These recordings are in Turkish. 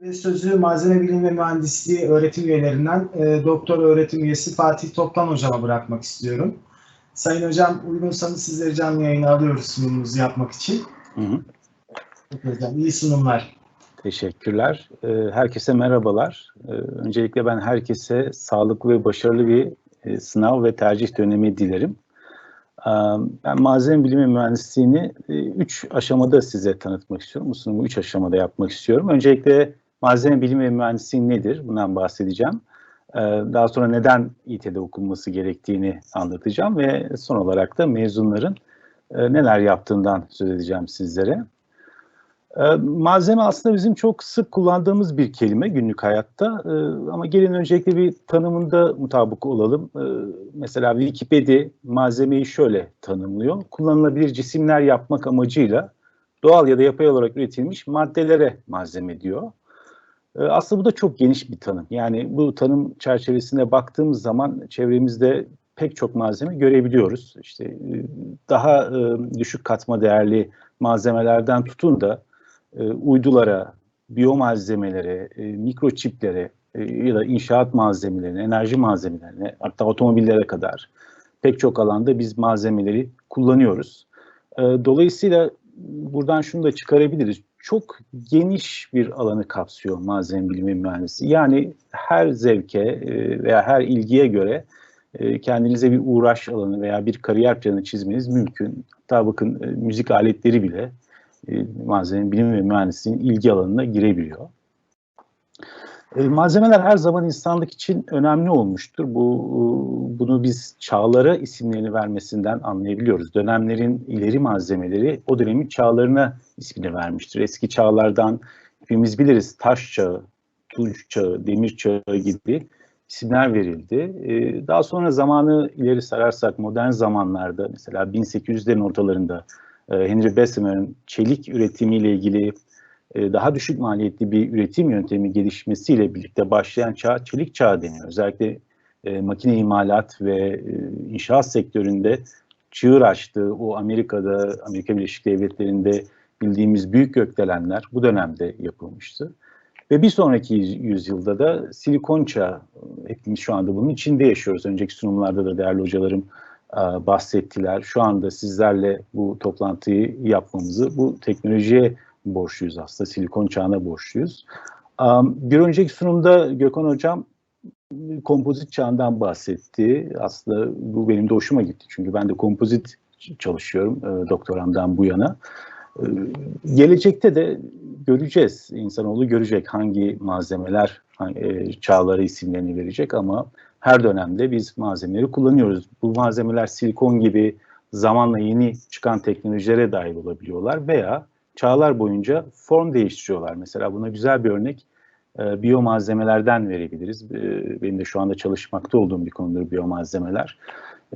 Ve sözü malzeme bilimi ve mühendisliği öğretim üyelerinden e, doktor öğretim üyesi Fatih Toplan hocama bırakmak istiyorum. Sayın hocam uygunsanız sizleri canlı yayına alıyoruz sunumumuzu yapmak için. Hı hı. Hocam iyi sunumlar. Teşekkürler. Ee, Herkese merhabalar. Ee, Öncelikle ben herkese sağlıklı ve başarılı bir e, sınav ve tercih dönemi dilerim. Ben malzeme bilimi mühendisliğini e, üç aşamada size tanıtmak istiyorum. Bu sunumu üç aşamada yapmak istiyorum. Öncelikle malzeme bilimi ve mühendisliği nedir? Bundan bahsedeceğim. Ee, Daha sonra neden İT'de okunması gerektiğini anlatacağım ve son olarak da mezunların e, neler yaptığından söz edeceğim sizlere. Ee, Malzeme aslında bizim çok sık kullandığımız bir kelime günlük hayatta Ee, ama gelin öncelikle bir tanımında mutabık olalım. Mesela Wikipedia malzemeyi şöyle tanımlıyor. Kullanılabilir cisimler yapmak amacıyla doğal ya da yapay olarak üretilmiş maddelere malzeme diyor. Ee, Aslında bu da çok geniş bir tanım. Yani bu tanım çerçevesinde baktığımız zaman çevremizde pek çok malzeme görebiliyoruz. İşte e, daha e, düşük katma değerli malzemelerden tutun da e, uydulara, biyomalzemelere, mikroçiplere ya da inşaat malzemelerine, enerji malzemelerine hatta otomobillere kadar pek çok alanda biz malzemeleri kullanıyoruz. Dolayısıyla buradan şunu da çıkarabiliriz. Çok geniş bir alanı kapsıyor malzeme bilimi mühendisi. Yani her zevke e, veya her ilgiye göre e, kendinize bir uğraş alanı veya bir kariyer planı çizmeniz mümkün. Hatta bakın e, müzik aletleri bile malzeme bilimi ve mühendisliğin ilgi alanına girebiliyor. E, malzemeler her zaman insanlık için önemli olmuştur. Bu e, bunu biz çağlara isimlerini vermesinden anlayabiliyoruz. Dönemlerin ileri malzemeleri o dönemin çağlarına ismini vermiştir. Eski çağlardan hepimiz biliriz taş çağı, tunç çağı, demir çağı gibi isimler verildi. E, daha sonra zamanı ileri sararsak modern zamanlarda mesela 1800'lerin ortalarında Henry Bessemer'ın çelik üretimiyle ilgili daha düşük maliyetli bir üretim yöntemi gelişmesiyle birlikte başlayan çağ çelik çağı deniyor. Özellikle e, makine imalat ve e, inşaat sektöründe çığır açtığı o Amerika'da, Amerika Birleşik Devletleri'nde bildiğimiz büyük gökdelenler bu dönemde yapılmıştı. Ve bir sonraki yüzyılda da silikon çağı, hepimiz şu anda bunun içinde yaşıyoruz. Önceki sunumlarda da değerli hocalarım bahsettiler. Şu anda sizlerle bu toplantıyı yapmamızı bu teknolojiye borçluyuz aslında. Silikon çağına borçluyuz. Bir önceki sunumda Gökhan Hocam kompozit çağından bahsetti. Aslında bu benim de hoşuma gitti. Çünkü ben de kompozit çalışıyorum doktoramdan bu yana. Gelecekte de göreceğiz. İnsanoğlu görecek hangi malzemeler hangi, çağlara isimlerini verecek ama her dönemde biz malzemeleri kullanıyoruz. Bu malzemeler silikon gibi zamanla yeni çıkan teknolojilere dahil olabiliyorlar veya çağlar boyunca form değiştiriyorlar. Mesela buna güzel bir örnek e, biyomalzemelerden verebiliriz. E, benim de şu anda çalışmakta olduğum bir konudur biyomalzemeler.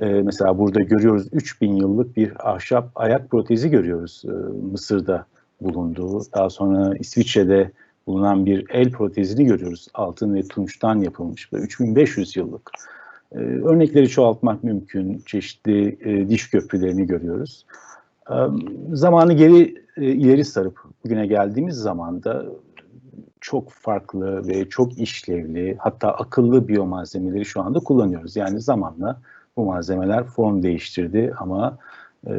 E, mesela burada görüyoruz 3000 yıllık bir ahşap ayak protezi görüyoruz e, Mısır'da bulunduğu. Daha sonra İsviçre'de bulunan bir el protezini görüyoruz. Altın ve tunçtan yapılmış. 3500 yıllık. Ee, örnekleri çoğaltmak mümkün. Çeşitli e, diş köprülerini görüyoruz. Zamanı geri e, ileri sarıp bugüne geldiğimiz zaman da çok farklı ve çok işlevli hatta akıllı biyomalzemeleri şu anda kullanıyoruz. Yani zamanla bu malzemeler form değiştirdi ama e,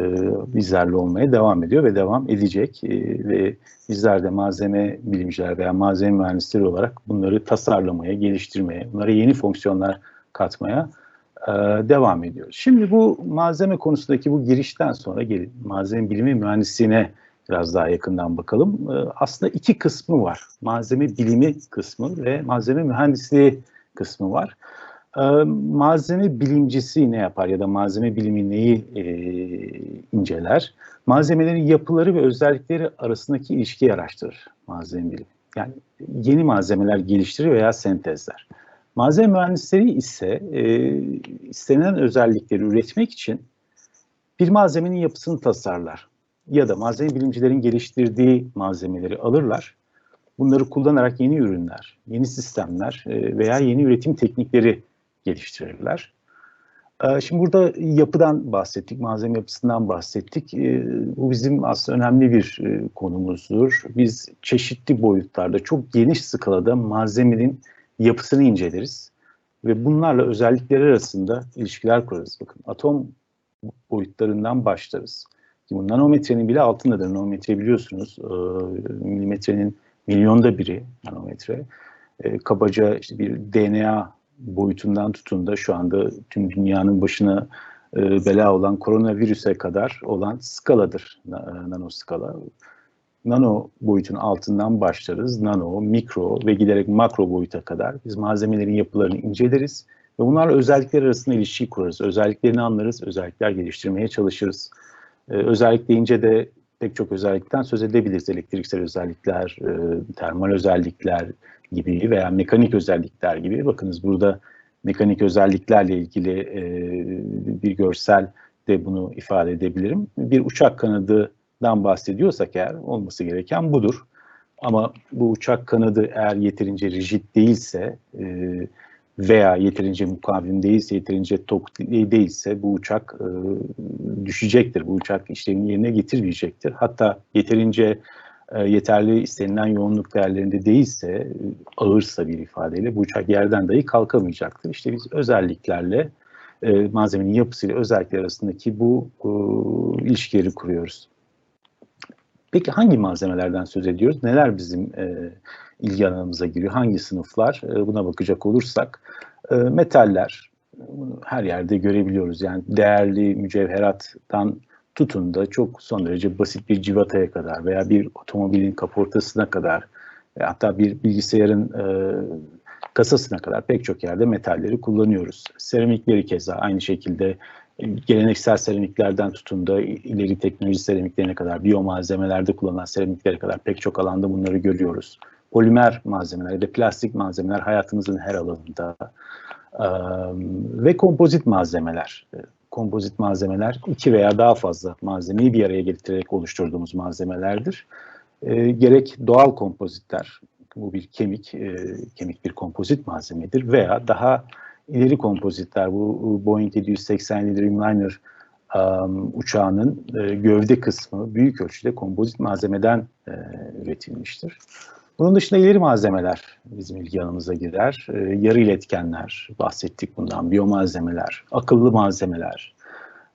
bizlerle olmaya devam ediyor ve devam edecek. E, ve bizler de malzeme bilimciler veya malzeme mühendisleri olarak bunları tasarlamaya, geliştirmeye, bunlara yeni fonksiyonlar katmaya e, devam ediyoruz. Şimdi bu malzeme konusundaki bu girişten sonra gelin malzeme bilimi mühendisliğine biraz daha yakından bakalım. E, aslında iki kısmı var. Malzeme bilimi kısmı ve malzeme mühendisliği kısmı var. Ee, malzeme bilimcisi ne yapar ya da malzeme bilimi neyi e, inceler? Malzemelerin yapıları ve özellikleri arasındaki ilişkiyi araştırır malzeme bilimi. Yani yeni malzemeler geliştirir veya sentezler. Malzeme mühendisleri ise e, istenilen özellikleri üretmek için bir malzemenin yapısını tasarlar. Ya da malzeme bilimcilerin geliştirdiği malzemeleri alırlar. Bunları kullanarak yeni ürünler, yeni sistemler e, veya yeni üretim teknikleri geliştirirler. Ee, Şimdi burada yapıdan bahsettik, malzeme yapısından bahsettik. Ee, Bu bizim aslında önemli bir e, konumuzdur. Biz çeşitli boyutlarda, çok geniş skalada malzemenin yapısını inceleriz. Ve bunlarla özellikleri arasında ilişkiler kurarız. Bakın atom boyutlarından başlarız. Bu nanometrenin bile altındadır. Nanometre biliyorsunuz e, milimetrenin milyonda biri nanometre. E, kabaca işte bir DNA boyutundan tutun da şu anda tüm dünyanın başına e, bela olan koronavirüse kadar olan skaladır na- nano skala. Nano boyutun altından başlarız. Nano, mikro ve giderek makro boyuta kadar biz malzemelerin yapılarını inceleriz ve bunlarla özellikler arasında ilişki kurarız. Özelliklerini anlarız, özellikler geliştirmeye çalışırız. Ee, özellik deyince de pek çok özellikten söz edebiliriz. Elektriksel özellikler, e, termal özellikler gibi veya mekanik özellikler gibi. Bakınız burada mekanik özelliklerle ilgili e, bir görsel de bunu ifade edebilirim. Bir uçak kanadından bahsediyorsak eğer olması gereken budur. Ama bu uçak kanadı eğer yeterince rigid değilse e, veya yeterince mukavim değilse, yeterince tok değilse bu uçak e, düşecektir. Bu uçak işlevini yerine getirmeyecektir. Hatta yeterince e, yeterli istenilen yoğunluk değerlerinde değilse, e, ağırsa bir ifadeyle bu uçak yerden dahi kalkamayacaktır. İşte biz özelliklerle e, malzemenin yapısıyla özellikler arasındaki bu e, ilişkileri kuruyoruz. Peki hangi malzemelerden söz ediyoruz? Neler bizim e, ilgi alanımıza giriyor? Hangi sınıflar? E, buna bakacak olursak e, metaller, her yerde görebiliyoruz. Yani değerli mücevherattan tutun da çok son derece basit bir civataya kadar veya bir otomobilin kaportasına kadar hatta bir bilgisayarın e, kasasına kadar pek çok yerde metalleri kullanıyoruz. Seramikleri keza aynı şekilde geleneksel seramiklerden tutun da ileri teknoloji seramiklerine kadar, biyomalzemelerde kullanılan seramiklere kadar pek çok alanda bunları görüyoruz. Polimer malzemeler ya da plastik malzemeler hayatımızın her alanında ve kompozit malzemeler. Kompozit malzemeler iki veya daha fazla malzemeyi bir araya getirerek oluşturduğumuz malzemelerdir. Gerek doğal kompozitler, bu bir kemik, kemik bir kompozit malzemedir veya daha ileri kompozitler, bu Boeing 787 Dreamliner um, uçağının e, gövde kısmı büyük ölçüde kompozit malzemeden e, üretilmiştir. Bunun dışında ileri malzemeler bizim ilgi alanımıza girer. E, yarı iletkenler, bahsettik bundan, biyomalzemeler, akıllı malzemeler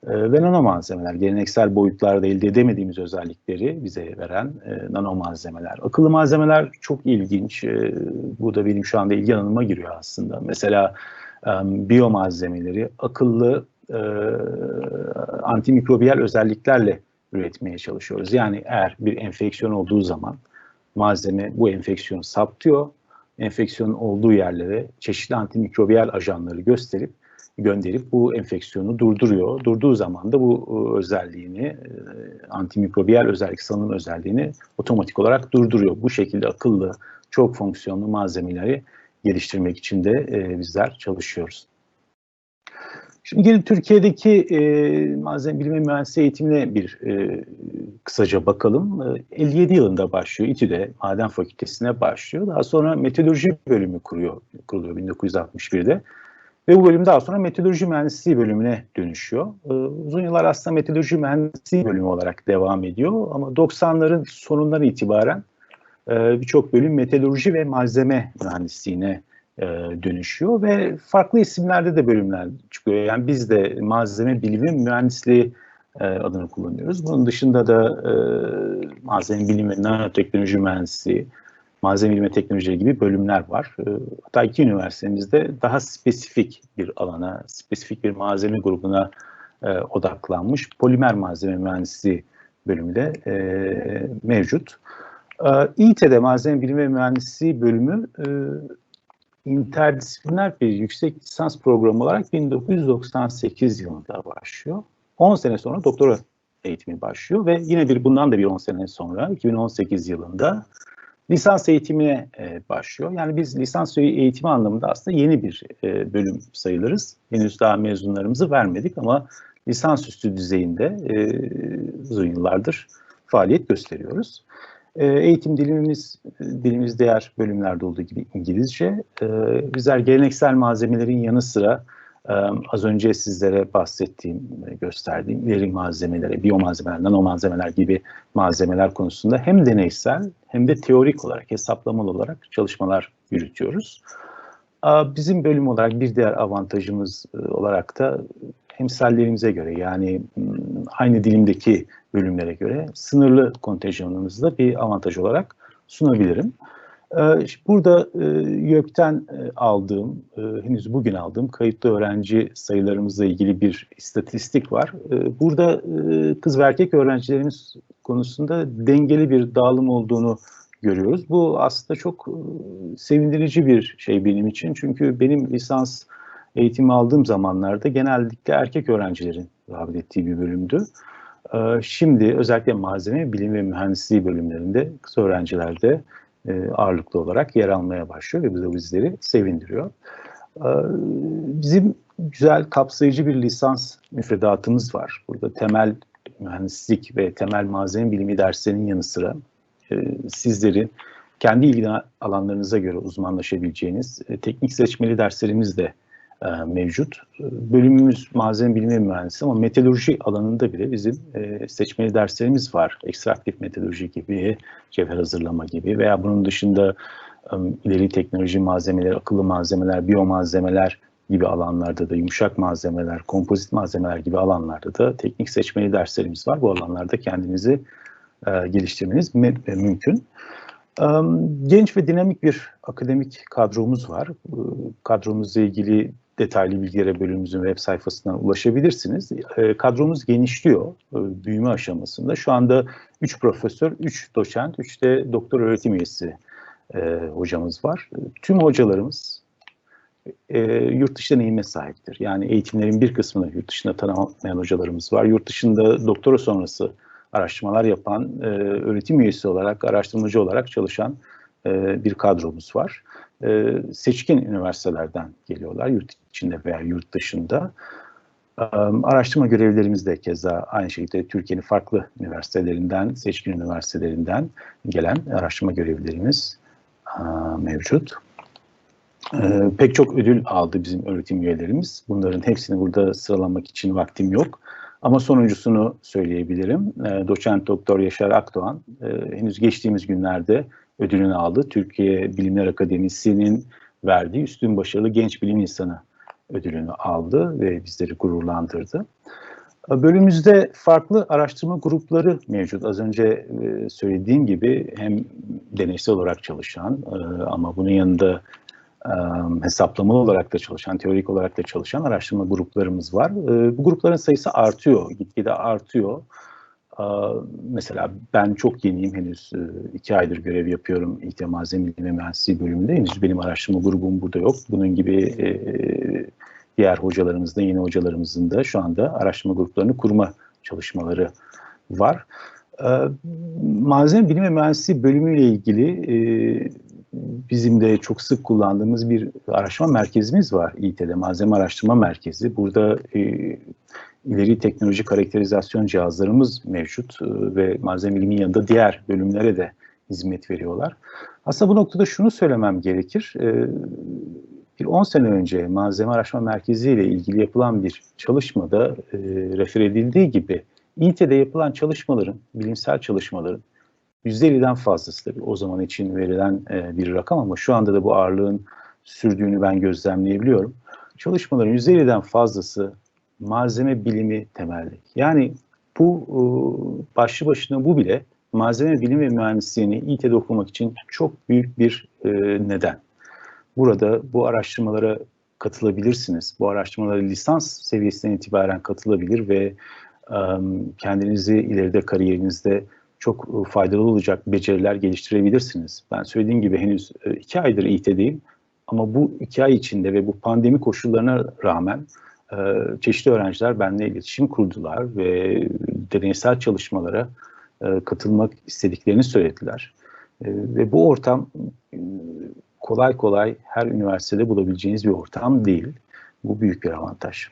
e, ve nano malzemeler. Geleneksel boyutlarda elde edemediğimiz özellikleri bize veren e, nano malzemeler. Akıllı malzemeler çok ilginç. E, bu da benim şu anda ilgi alanıma giriyor aslında. Mesela biyomalzemeleri akıllı e, antimikrobiyal özelliklerle üretmeye çalışıyoruz. Yani eğer bir enfeksiyon olduğu zaman malzeme bu enfeksiyonu saptıyor. Enfeksiyonun olduğu yerlere çeşitli antimikrobiyal ajanları gösterip gönderip bu enfeksiyonu durduruyor. Durduğu zaman da bu e, özelliğini, e, antimikrobiyal özellik salınım özelliğini otomatik olarak durduruyor. Bu şekilde akıllı, çok fonksiyonlu malzemeleri geliştirmek için de e, bizler çalışıyoruz. Şimdi gelin Türkiye'deki e, malzeme bilimi mühendisliği eğitimine bir e, kısaca bakalım. E, 57 yılında başlıyor. İTÜ'de Maden Fakültesi'ne başlıyor. Daha sonra metodoloji bölümü kuruyor, kuruluyor 1961'de. Ve bu bölüm daha sonra metodoloji mühendisliği bölümüne dönüşüyor. E, uzun yıllar aslında metodoloji mühendisliği bölümü olarak devam ediyor. Ama 90'ların sonundan itibaren e, birçok bölüm metodoloji ve malzeme mühendisliğine e, dönüşüyor ve farklı isimlerde de bölümler çıkıyor. Yani biz de malzeme bilimi mühendisliği e, adını kullanıyoruz. Bunun dışında da e, malzeme bilimi nanoteknoloji mühendisliği, malzeme bilimi teknoloji gibi bölümler var. Hatta iki üniversitemizde daha spesifik bir alana, spesifik bir malzeme grubuna odaklanmış polimer malzeme mühendisliği bölümü de e, mevcut. E, İİT'de malzeme bilimi ve mühendisliği bölümü e, interdisipliner bir yüksek lisans programı olarak 1998 yılında başlıyor. 10 sene sonra doktora eğitimi başlıyor ve yine bir bundan da bir 10 sene sonra 2018 yılında lisans eğitimine e, başlıyor. Yani biz lisans eğitimi anlamında aslında yeni bir e, bölüm sayılırız. Henüz daha mezunlarımızı vermedik ama lisansüstü düzeyinde e, uzun yıllardır faaliyet gösteriyoruz. E, eğitim dilimiz, dilimiz diğer bölümlerde olduğu gibi İngilizce. E, bizler geleneksel malzemelerin yanı sıra Ee, az önce sizlere bahsettiğim, gösterdiğim ileri malzemelere, biyomalzemeler, nanomalzemeler gibi malzemeler konusunda hem deneysel hem de teorik olarak, hesaplamalı olarak çalışmalar yürütüyoruz. Bizim bölüm olarak bir diğer avantajımız e, olarak da emsallerimize göre yani aynı dilimdeki bölümlere göre sınırlı kontenjanımızda bir avantaj olarak sunabilirim. Ee, burada e, YÖK'ten e, aldığım, e, henüz bugün aldığım kayıtlı öğrenci sayılarımızla ilgili bir istatistik var. Burada kız ve erkek öğrencilerimiz konusunda dengeli bir dağılım olduğunu görüyoruz. Bu aslında çok sevindirici bir şey benim için. Çünkü benim lisans eğitimi aldığım zamanlarda genellikle erkek öğrencilerin rağbet ettiği bir bölümdü. Şimdi özellikle malzeme, bilim ve mühendisliği bölümlerinde kız öğrencilerde e, ağırlıklı olarak yer almaya başlıyor ve bu da bizleri sevindiriyor. E, bizim güzel kapsayıcı bir lisans müfredatımız var. Burada temel mühendislik ve temel malzeme bilimi derslerinin yanı sıra e, sizlerin kendi ilgi alanlarınıza göre uzmanlaşabileceğiniz e, teknik seçmeli derslerimiz de e, mevcut. Bölümümüz malzeme bilimi mühendisi ama metalurji alanında bile bizim e, seçmeli derslerimiz var. Ekstraktif metalurji gibi, cevher hazırlama gibi veya bunun dışında e, ileri teknoloji malzemeleri, akıllı malzemeler, biyomalzemeler gibi alanlarda da yumuşak malzemeler, kompozit malzemeler gibi alanlarda da teknik seçmeli derslerimiz var. Bu alanlarda kendinizi geliştirmeniz mümkün. Genç ve dinamik bir akademik kadromuz var. Kadromuzla ilgili detaylı bilgilere bölümümüzün web sayfasından ulaşabilirsiniz. E, kadromuz genişliyor e, büyüme aşamasında. Şu anda 3 profesör, 3 doçent, 3 de doktor öğretim üyesi e, hocamız var. Tüm hocalarımız e, yurt dışı deneyime sahiptir. Yani eğitimlerin bir kısmını yurt dışında tanımlayan hocalarımız var. Yurt dışında doktora sonrası araştırmalar yapan, e, öğretim üyesi olarak, araştırmacı olarak çalışan bir kadromuz var. E, seçkin üniversitelerden geliyorlar, yurt içinde veya yurt dışında. E, araştırma görevlerimiz de keza aynı şekilde Türkiye'nin farklı üniversitelerinden, seçkin üniversitelerinden gelen araştırma görevlerimiz e, mevcut. Ee, pek çok ödül aldı bizim öğretim üyelerimiz. Bunların hepsini burada sıralamak için vaktim yok. Ama sonuncusunu söyleyebilirim. Doçent Doktor Yaşar Akdoğan e, henüz geçtiğimiz günlerde ödülünü aldı. Türkiye Bilimler Akademisi'nin verdiği üstün başarılı genç bilim insanı ödülünü aldı ve bizleri gururlandırdı. Bölümümüzde farklı araştırma grupları mevcut. Az önce e, söylediğim gibi hem deneysel olarak çalışan e, ama bunun yanında e, hesaplamalı olarak da çalışan, teorik olarak da çalışan araştırma gruplarımız var. Bu grupların sayısı artıyor, gitgide artıyor. Mesela ben çok yeniyim henüz e, iki aydır görev yapıyorum İHTİ Malzeme Bilimi ve Mühendisliği bölümünde. Henüz benim araştırma grubum burada yok. Bunun gibi e, diğer hocalarımızın yeni hocalarımızın da şu anda araştırma gruplarını kurma çalışmaları var. Malzeme Bilimi ve Mühendisliği bölümüyle ilgili e, bizim de çok sık kullandığımız bir araştırma merkezimiz var İİT'de, Malzeme Araştırma Merkezi. Burada ileri teknoloji karakterizasyon cihazlarımız mevcut e, ve malzeme bilimi yanında diğer bölümlere de hizmet veriyorlar. Aslında bu noktada şunu söylemem gerekir. E, bir 10 sene önce Malzeme Araştırma Merkezi ile ilgili yapılan bir çalışmada e, refer edildiği gibi İİT'de yapılan çalışmaların, bilimsel çalışmaların %50'den fazlası tabii o zaman için verilen bir rakam ama şu anda da bu ağırlığın sürdüğünü ben gözlemleyebiliyorum. Çalışmaların %50'den fazlası malzeme bilimi temelli. Yani bu e, başlı başına bu bile malzeme bilimi ve mühendisliğini İT'de okumak için çok büyük bir e, neden. Burada bu araştırmalara katılabilirsiniz. Bu araştırmalara lisans seviyesinden itibaren katılabilir ve e, kendinizi ileride kariyerinizde çok faydalı olacak beceriler geliştirebilirsiniz. Ben söylediğim gibi henüz iki aydır İT'deyim ama bu iki ay içinde ve bu pandemi koşullarına rağmen çeşitli öğrenciler benimle iletişim kurdular ve deneysel çalışmalara e, katılmak istediklerini söylediler. Ee, ve bu ortam e, kolay kolay her üniversitede bulabileceğiniz bir ortam değil. Bu büyük bir avantaj.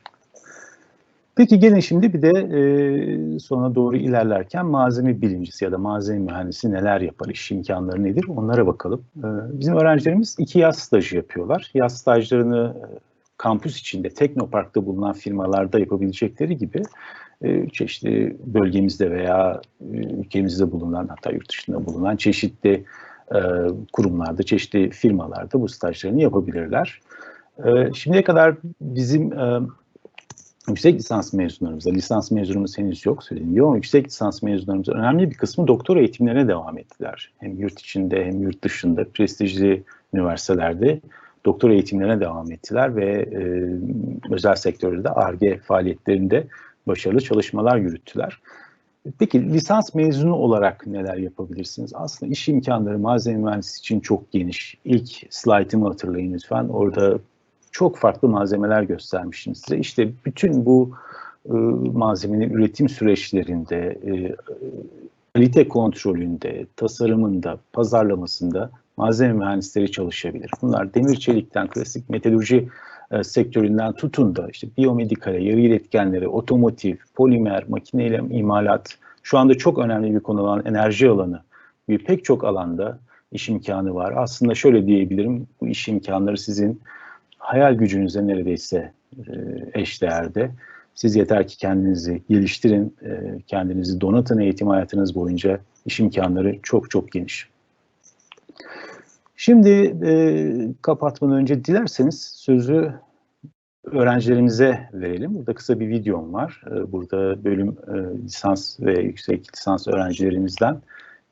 Peki gelin şimdi bir de e, sona doğru ilerlerken malzeme bilimcisi ya da malzeme mühendisi neler yapar, iş imkanları nedir onlara bakalım. E, bizim öğrencilerimiz iki yaz stajı yapıyorlar. Yaz stajlarını kampüs içinde, teknoparkta bulunan firmalarda yapabilecekleri gibi e, çeşitli bölgemizde veya e, ülkemizde bulunan hatta yurt dışında bulunan çeşitli e, kurumlarda, çeşitli firmalarda bu stajlarını yapabilirler. Şimdiye kadar bizim yüksek lisans mezunlarımızda, lisans mezunumuz henüz yok gibi ama yüksek lisans mezunlarımızın önemli bir kısmı doktora eğitimlerine devam ettiler. Hem yurt içinde hem yurt dışında prestijli üniversitelerde doktora eğitimlerine devam ettiler ve e, özel sektörde de ARGE faaliyetlerinde başarılı çalışmalar yürüttüler. Peki lisans mezunu olarak neler yapabilirsiniz? Aslında iş imkanları malzeme mühendisi için çok geniş. İlk slaytımı hatırlayın lütfen. Orada çok farklı malzemeler göstermiştim size. İşte bütün bu e, malzemenin üretim süreçlerinde, e, kalite kontrolünde, tasarımında, pazarlamasında malzeme mühendisleri çalışabilir. Bunlar demir çelikten, klasik metalurji e, sektöründen tutun da işte biyomedikale, yarı iletkenlere, otomotiv, polimer, makineyle imalat, şu anda çok önemli bir konu olan enerji alanı gibi pek çok alanda iş imkanı var. Aslında şöyle diyebilirim, bu iş imkanları sizin hayal gücünüze neredeyse e, eşdeğerde. Siz yeter ki kendinizi geliştirin, e, kendinizi donatın eğitim hayatınız boyunca iş imkanları çok çok geniş. Şimdi e, kapatmadan önce dilerseniz sözü öğrencilerimize verelim. Burada kısa bir videom var. E, burada bölüm e, lisans ve yüksek lisans öğrencilerimizden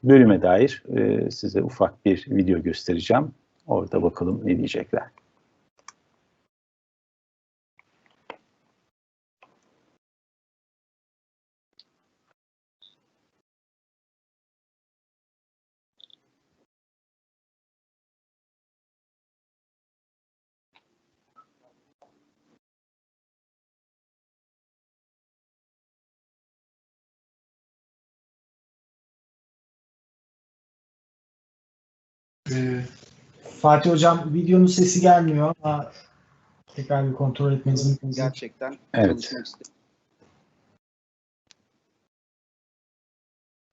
bölüme dair e, size ufak bir video göstereceğim. Orada bakalım ne diyecekler. Ee, Fatih Hocam videonun sesi gelmiyor ama tekrar bir kontrol etmeniz mümkün. Gerçekten Evet. çalışmak istedim.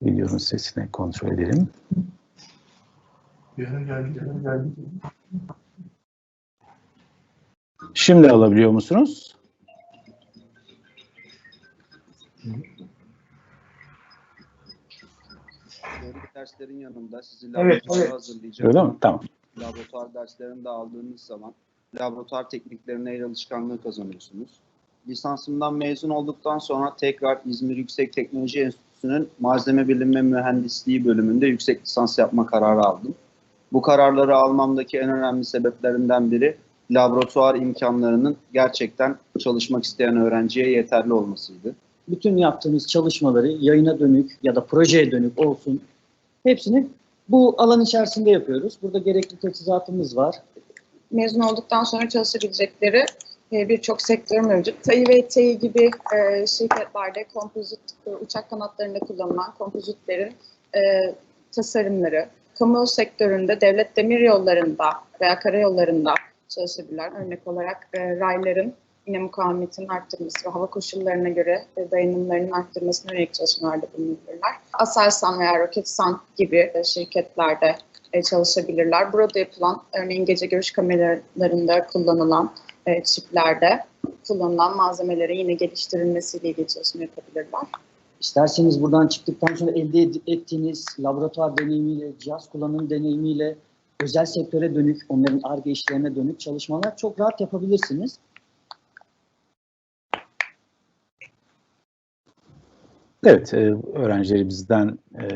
Videonun sesini kontrol edelim. Şimdi alabiliyor musunuz? Teorik derslerin yanında sizi laboratuvara evet. hazırlayacağım. Öyle mi? Tamam. Laboratuvar derslerini de aldığınız zaman laboratuvar tekniklerine el alışkanlığı kazanıyorsunuz. Lisansımdan mezun olduktan sonra tekrar İzmir Yüksek Teknoloji Enstitüsü'nün Malzeme Bilimi ve Mühendisliği bölümünde yüksek lisans yapma kararı aldım. Bu kararları almamdaki en önemli sebeplerinden biri laboratuvar imkanlarının gerçekten çalışmak isteyen öğrenciye yeterli olmasıydı. bütün yaptığımız çalışmaları yayına dönük ya da projeye dönük olsun hepsini bu alan içerisinde yapıyoruz. Burada gerekli teçhizatımız var. mezun olduktan sonra çalışabilecekleri e, birçok sektör mevcut. TAI ve TEİ gibi e, şirketlerde kompozit e, uçak kanatlarında kullanılan kompozitlerin tasarımları, kamu sektöründe devlet demir yollarında veya karayollarında çalışabilirler. Örnek olarak rayların yine mukavemetinin arttırması ve hava koşullarına göre dayanımlarının arttırmasına yönelik çalışmalarda bulunabilirler. Aselsan veya Roketsan gibi e, şirketlerde e, çalışabilirler. Burada yapılan örneğin gece görüş kameralarında kullanılan e, çiplerde kullanılan malzemeleri yine geliştirilmesiyle ilgili çalışma yapabilirler. İsterseniz buradan çıktıktan sonra elde ettiğiniz laboratuvar deneyimiyle, cihaz kullanım deneyimiyle özel sektöre dönük, onların ARGE işlerine dönük çalışmalar çok rahat yapabilirsiniz. Evet, e, öğrencilerimizden e,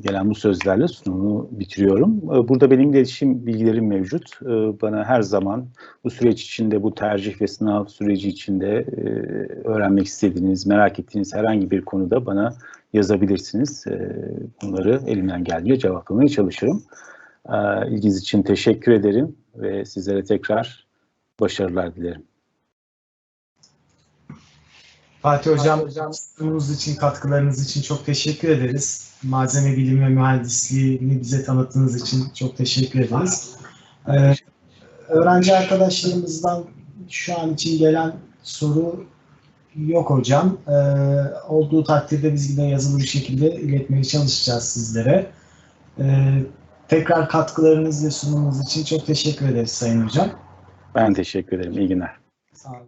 gelen bu sözlerle sunumu bitiriyorum. E, Burada benim iletişim bilgilerim mevcut. Bana her zaman bu süreç içinde, bu tercih ve sınav süreci içinde öğrenmek istediğiniz, merak ettiğiniz herhangi bir konuda bana yazabilirsiniz. Bunları elimden geldiğince cevaplamaya çalışırım. İlginiz için teşekkür ederim ve sizlere tekrar başarılar dilerim. Fatih Hocam, sunumunuz için, katkılarınız için çok teşekkür ederiz. Malzeme bilimi ve mühendisliğini bize tanıttığınız için çok teşekkür ederiz. Ee, öğrenci arkadaşlarımızdan şu an için gelen soru yok hocam. Ee, olduğu takdirde biz yine yazılı bir şekilde iletmeye çalışacağız sizlere. Ee, tekrar katkılarınız ve sunumunuz için çok teşekkür ederiz Sayın Hocam. Ben teşekkür ederim. İyi günler. Sağ olun.